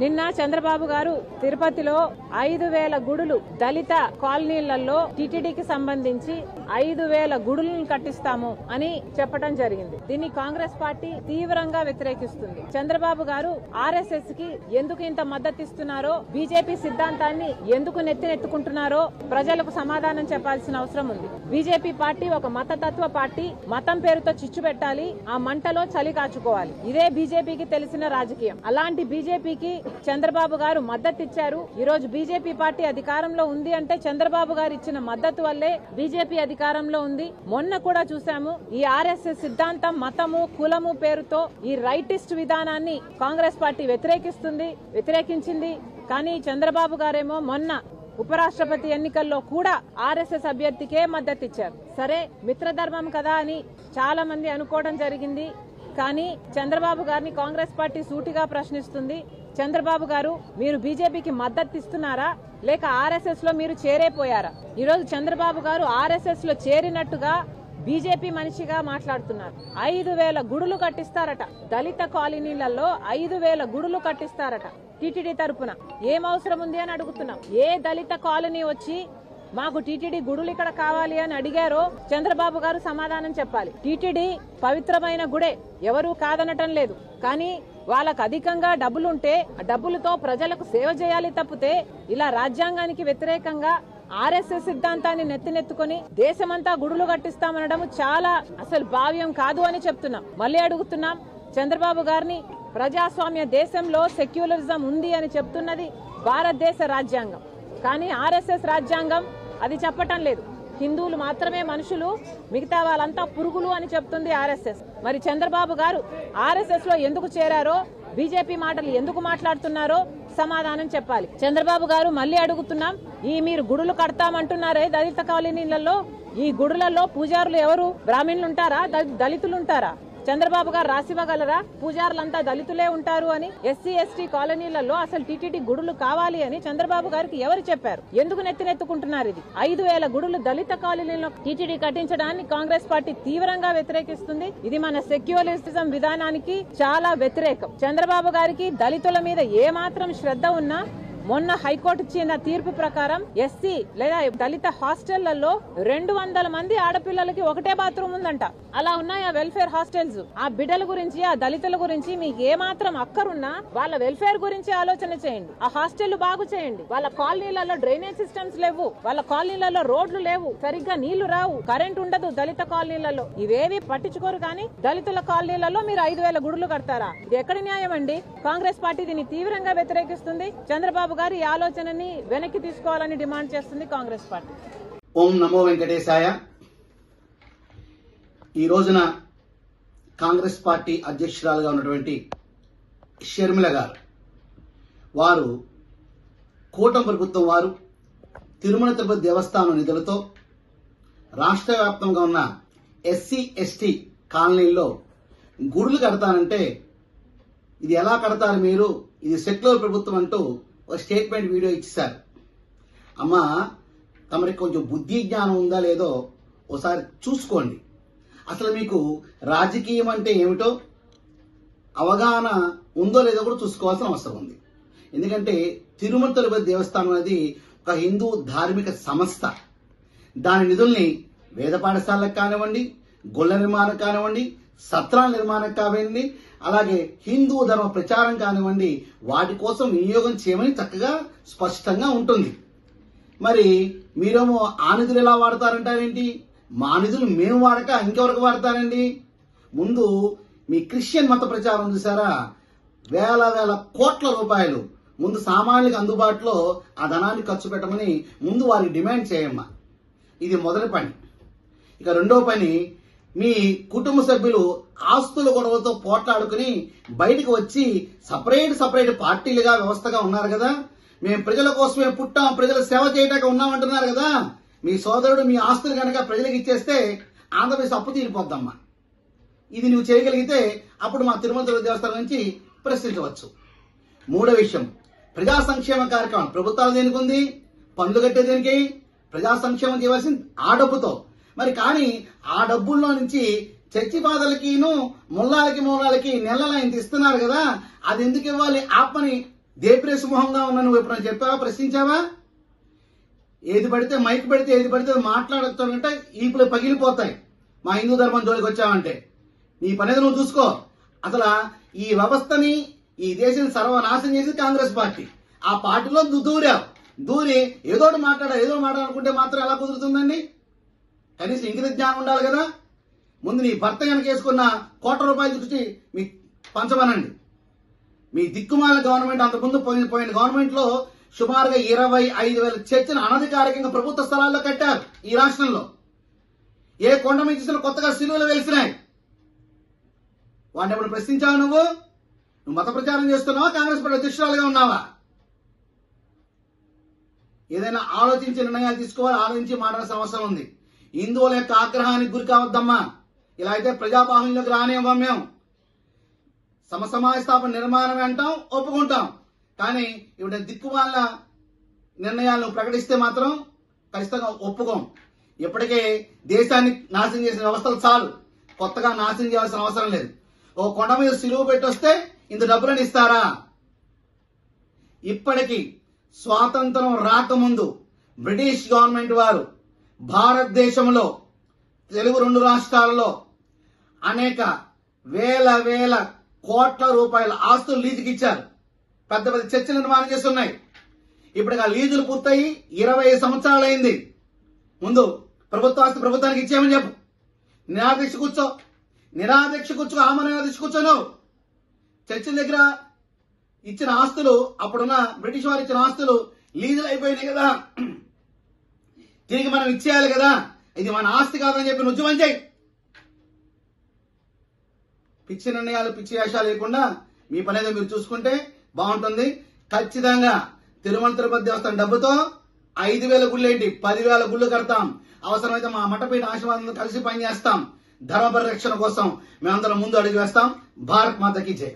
నిన్న చంద్రబాబు గారు తిరుపతిలో ఐదు వేల గుడులు దళిత కాలనీలలో టిటిడికి సంబంధించి ఐదు వేల గుడులను కట్టిస్తాము అని చెప్పడం జరిగింది. దీన్ని కాంగ్రెస్ పార్టీ తీవ్రంగా వ్యతిరేకిస్తుంది. చంద్రబాబు గారు ఆర్ఎస్ఎస్కి ఎందుకు ఇంత మద్దతు ఇస్తున్నారో బీజేపీ సిద్ధాంతాన్ని ఎందుకు నెత్తినెత్తుకుంటున్నారో ప్రజలకు సమాధానం చెప్పాల్సిన అవసరం ఉంది. బీజేపీ పార్టీ ఒక మతతత్వ పార్టీ మతం పేరుతో చిచ్చు పెట్టాలి ఆ మంటలో చలి కాచుకోవాలి. ఇదే బీజేపీకి తెలిసిన రాజకీయం. అలాంటి బీజేపీకి చంద్రబాబు గారు మద్దతు ఇచ్చారు. ఈ రోజు బీజేపీ పార్టీ అధికారంలో ఉంది అంటే చంద్రబాబు గారు ఇచ్చిన మద్దతు వల్లే బీజేపీ అధికారంలో ఉంది. మొన్న కూడా చూసాము ఈ ఆర్ఎస్ఎస్ సిద్ధాంతం మతము కులము పేరుతో ఈ రైటిస్ట్ విధానాన్ని కాంగ్రెస్ పార్టీ వ్యతిరేకిస్తుంది వ్యతిరేకించింది. కానీ చంద్రబాబు గారేమో మొన్న ఉపరాష్ట్రపతి ఎన్నికల్లో కూడా ఆర్ఎస్ఎస్ అభ్యర్థికే మద్దతు ఇచ్చారు. సరే మిత్రధర్మం కదా అని చాలా మంది అనుకోవడం జరిగింది. కానీ చంద్రబాబు గారిని కాంగ్రెస్ పార్టీ సూటిగా ప్రశ్నిస్తుంది. చంద్రబాబు గారు మీరు బీజేపీకి మద్దతు ఇస్తున్నారా? లేక ఆర్ఎస్ఎస్లో మీరు చేరేపోయారా? ఈరోజు చంద్రబాబు గారు ఆర్ఎస్ఎస్లో చేరినట్టుగా బీజేపీ మనిషిగా మాట్లాడుతున్నారు. ఐదు వేల గుడులు కట్టిస్తారట. దళిత కాలనీలలో ఐదు వేల గుడులు కట్టిస్తారట టీటీడీ తరపున. ఏం అవసరం ఉంది అని అడుగుతున్నాం. ఏ దళిత కాలనీ వచ్చి మాకు టీటీడీ గుడులు ఇక్కడ కావాలి అని అడిగారో చంద్రబాబు గారు సమాధానం చెప్పాలి. టీటీడీ పవిత్రమైన గుడే. ఎవరూ కాదనటం లేదు. కానీ వాళ్ళకు అధికంగా డబ్బులుంటే డబ్బులతో ప్రజలకు సేవ చేయాలి తప్పితే ఇలా రాజ్యాంగానికి వ్యతిరేకంగా ఆర్ఎస్ఎస్ సిద్ధాంతాన్ని నెత్తినెత్తుకొని దేశమంతా గుడులు కట్టిస్తామనడం చాలా అసలు భావ్యం కాదు అని చెప్తున్నాం. మళ్ళీ అడుగుతున్నాం చంద్రబాబు గారిని ప్రజాస్వామ్య దేశంలో సెక్యులరిజం ఉంది అని చెప్తున్నది భారతదేశ రాజ్యాంగం. కానీ ఆర్ఎస్ఎస్ రాజ్యాంగం అది చెప్పటం లేదు. హిందువులు మాత్రమే మనుషులు మిగతా వాళ్ళంతా పురుగులు అని చెప్తుంది ఆర్ఎస్ఎస్. మరి చంద్రబాబు గారు ఆర్ఎస్ఎస్లో ఎందుకు చేరారో బీజేపీ మాటలు ఎందుకు మాట్లాడుతున్నారో సమాధానం చెప్పాలి. చంద్రబాబు గారు మళ్ళీ అడుగుతున్నాం ఈ మీరు గుడులు కడతామంటున్నారే దళిత కాలనీలలో ఈ గుడులలో పూజారులు ఎవరు? బ్రాహ్మణులు ఉంటారా? దళితులు ఉంటారా? చంద్రబాబు గారు రాసివ్వగలరా పూజారులంతా దళితులే ఉంటారు అని ఎస్సీ ఎస్టీ కాలనీలలో అసలు టీటీడీ గుడులు కావాలి అని చంద్రబాబు గారికి ఎవరు చెప్పారు? ఎందుకు నెత్తినెత్తుకుంటున్నారు ఇది? ఐదు వేల గుడులు దళిత కాలనీలో టీటీడీ కట్టించడాన్ని కాంగ్రెస్ పార్టీ తీవ్రంగా వ్యతిరేకిస్తుంది. ఇది మన సెక్యులరిజం విధానానికి చాలా వ్యతిరేకం. చంద్రబాబు గారికి దళితుల మీద ఏ మాత్రం శ్రద్ధ ఉన్నా మొన్న హైకోర్టు ఇచ్చిన తీర్పు ప్రకారం ఎస్సీ లేదా దళిత హాస్టళ్ళలో రెండు వందల మంది ఆడపిల్లలకి ఒకటే బాత్రూమ్ ఉందంట. అలా ఉన్నాయి ఆ వెల్ఫేర్ హాస్టల్స్. ఆ బిడ్డల గురించి ఆ దళితుల గురించి మీకు ఏ మాత్రం అక్కరున్నా వాళ్ళ వెల్ఫేర్ గురించి ఆలోచన చేయండి. ఆ హాస్టల్ బాగు చేయండి. వాళ్ళ కాలనీలలో డ్రైనేజ్ సిస్టమ్స్ లేవు. వాళ్ళ కాలనీలలో రోడ్లు లేవు. సరిగ్గా నీళ్ళు రావు. కరెంట్ ఉండదు దళిత కాలనీలలో. ఇవేవి పట్టించుకోరు కానీ దళితుల కాలనీలలో మీరు ఐదు వేల గుడులు కడతారా? ఇది ఎక్కడి న్యాయం అండి కాంగ్రెస్ పార్టీ దీన్ని తీవ్రంగా వ్యతిరేకిస్తుంది. చంద్రబాబు గారు ఈ ఆలోచనని వెనక్కి తీసుకోవాలని డిమాండ్ చేస్తుంది కాంగ్రెస్ పార్టీ. ఓం నమో వెంకటేశాయ. ఈ రోజున కాంగ్రెస్ పార్టీ అధ్యక్షురాలుగా ఉన్నటువంటి షర్మిల గారు వారు కూటమి ప్రభుత్వం వారు తిరుమల తిరుపతి దేవస్థానం నిధులతో రాష్ట్ర వ్యాప్తంగా ఉన్న ఎస్సీ ఎస్టీ కాలనీల్లో గుడులు కడతానంటే ఇది ఎలా కడతారు మీరు? ఇది సెక్యులర్ ప్రభుత్వం అంటూ ఒక స్టేట్మెంట్ వీడియో ఇచ్చేశారు అమ్మా తమరికి కొంచెం బుద్ధి జ్ఞానం ఉందా లేదో ఒకసారి చూసుకోండి. అసలు మీకు రాజకీయం అంటే ఏమిటో అవగాహన ఉందో లేదో కూడా చూసుకోవాల్సిన అవసరం ఉంది. ఎందుకంటే తిరుమల తిరుపతి దేవస్థానం అనేది ఒక హిందూ ధార్మిక సంస్థ. దాని నిధుల్ని వేద పాఠశాలకు కానివ్వండి గొల్ల నిర్మాణం కానివ్వండి సత్రాల నిర్మాణం కావండి అలాగే హిందూ ధర్మ ప్రచారం కానివ్వండి వాటి కోసం వినియోగం చేయమని చక్కగా స్పష్టంగా ఉంటుంది. మరి మీరేమో ఆ నిధులు ఎలా వాడతారంటారేంటి? మా నిధులు మేము వాడక ఇంకెవరికి వాడతారండి? ముందు మీ క్రిస్టియన్ మత ప్రచారం చూసారా? వేల వేల కోట్ల రూపాయలు ముందు సామాన్యులకు అందుబాటులో ఆ ధనాన్ని ఖర్చు పెట్టమని ముందు వారికి డిమాండ్ చేయమ్మా. ఇది మొదటి పని. ఇక రెండో పని మీ కుటుంబ సభ్యులు ఆస్తుల గొడవలతో పోట్లాడుకుని బయటకు వచ్చి సపరేట్ సపరేట్ పార్టీలుగా వ్యవస్థగా ఉన్నారు కదా. మేము ప్రజల కోసమే పుట్టాం ప్రజల సేవ చేయటానికి ఉన్నామంటున్నారు కదా. మీ సోదరుడు మీ ఆస్తులు కనుక ప్రజలకు ఇచ్చేస్తే ఆంధ్రప్రదేశ్ అప్పు తీరిపోద్దమ్మా. ఇది నువ్వు చేయగలిగితే అప్పుడు మా తిరుమల దేవస్థానం నుంచి ప్రశ్నించవచ్చు. మూడో విషయం. ప్రజా సంక్షేమ కార్యక్రమం. ప్రభుత్వాలు దేనికి ఉంది పన్నులు కట్టే దేనికి? ప్రజా సంక్షేమం చేయవలసింది ఆ డబ్బుతో మరి కానీ ఆ డబ్బుల్లో నుంచి చర్చి బాధలకిను ముల్లాలకి మూలాలకి నెలల ఇంత ఇస్తున్నారు కదా అది ఎందుకు ఇవ్వాలి? ఆత్మని దేప్రే మొహంగా ఉన్న నువ్వు ఎప్పుడైనా చెప్పావా? ప్రశ్నించావా? ఏది పడితే మైక్ పెడితే ఏది పడితే మాట్లాడుతుంటే ఈపులు పగిలిపోతాయి. మా హిందూ ధర్మం జోలికి వచ్చావంటే. నీ పనేది నువ్వు చూసుకో. అసలు ఈ వ్యవస్థని ఈ దేశం సర్వనాశనం చేసి కాంగ్రెస్ పార్టీ. ఆ పార్టీలో నువ్వు దూరావు. దూరి ఏదో ఒకటి మాట్లాడా ఏదో మాట్లాడుకుంటే మాత్రం ఎలా కుదురుతుందండి? కనీసం ఇంగిత జ్ఞానం ఉండాలి కదా? ముందు నీ భర్త కనుక వేసుకున్న కోట్ల రూపాయలు చూసి మీ పంచమనండి. మీ దిక్కుమాల గవర్నమెంట్ అంతకుముందు పోయిన పోయిన గవర్నమెంట్లో సుమారుగా ఇరవై ఐదు వేల చర్చను అనధికారికంగా ప్రభుత్వ స్థలాల్లో కట్టారు ఈ రాష్ట్రంలో. ఏ కొండ మీద చూసినా కొత్తగా సిలువలు వెలిసినాయి. వాడిని ఎప్పుడు ప్రశ్నించావు నువ్వు? నువ్వు మత ప్రచారం చేస్తున్నావా? కాంగ్రెస్ పార్టీ అధ్యక్షురాలుగా ఉన్నావా? ఏదైనా ఆలోచించి నిర్ణయాలు తీసుకోవాలి ఆలోచించి మాట్లాడాల్సిన అవసరం ఉంది. హిందువుల యొక్క ఆగ్రహానికి గురి కావద్దమ్మా. ఇలా అయితే ప్రజాపాలనలోకి రానివ్వం మేము. సమసమాజ స్థాపన నిర్మాణం అంటాం ఒప్పుకుంటాం. కానీ ఇవిడ దిక్కు వాళ్ళ నిర్ణయాలను ప్రకటిస్తే మాత్రం ఖచ్చితంగా ఒప్పుకోం. ఇప్పటికే దేశాన్ని నాశనం చేసిన వ్యవస్థలు చాలు. కొత్తగా నాశనం చేయాల్సిన అవసరం లేదు. ఓ కొండ మీద సిలువు పెట్టొస్తే ఇంత డబ్బులను ఇస్తారా? ఇప్పటికీ స్వాతంత్రం రాకముందు బ్రిటిష్ గవర్నమెంట్ వారు భారతదేశంలో తెలుగు రెండు రాష్ట్రాలలో అనేక వేల వేల కోట్ల రూపాయల ఆస్తులు లీజుకి ఇచ్చారు పెద్ద పెద్ద చర్చలు నిర్మాణం చేస్తున్నాయి. ఇప్పుడు ఆ లీజులు పూర్తయి ఇరవై సంవత్సరాలు అయింది. ముందు ప్రభుత్వ ఆస్తి ప్రభుత్వానికి ఇచ్చేయమని చెప్పు. నిరాదీక్ష కూర్చో. నిరాదీక్ష కూర్చో ఆమె నిరాదీక్ష కూర్చోను చర్చిల దగ్గర ఇచ్చిన ఆస్తులు అప్పుడున్న బ్రిటిష్ వారు ఇచ్చిన ఆస్తులు లీజులు అయిపోయినాయి కదా. తిరిగి మనం ఇచ్చేయాలి కదా. ఇది మన ఆస్తి కాదని చెప్పి నుజ్జుమని చేయి పిచ్చి నిర్ణయాలు పిచ్చి వేషాలు లేకుండా మీ పని ఏదో మీరు చూసుకుంటే బాగుంటుంది. ఖచ్చితంగా తిరుమల తిరుపతి దేవస్థానం డబ్బుతో ఐదు వేల గుళ్ళు ఏంటి? పదివేల గుళ్ళు కడతాం. అవసరమైతే మా మఠపీఠ ఆశీర్వాదంతో కలిసి పనిచేస్తాం. ధర్మ పరిరక్షణ కోసం మేమందరం ముందు అడుగు వేస్తాం. భారత్ మాతకి జై.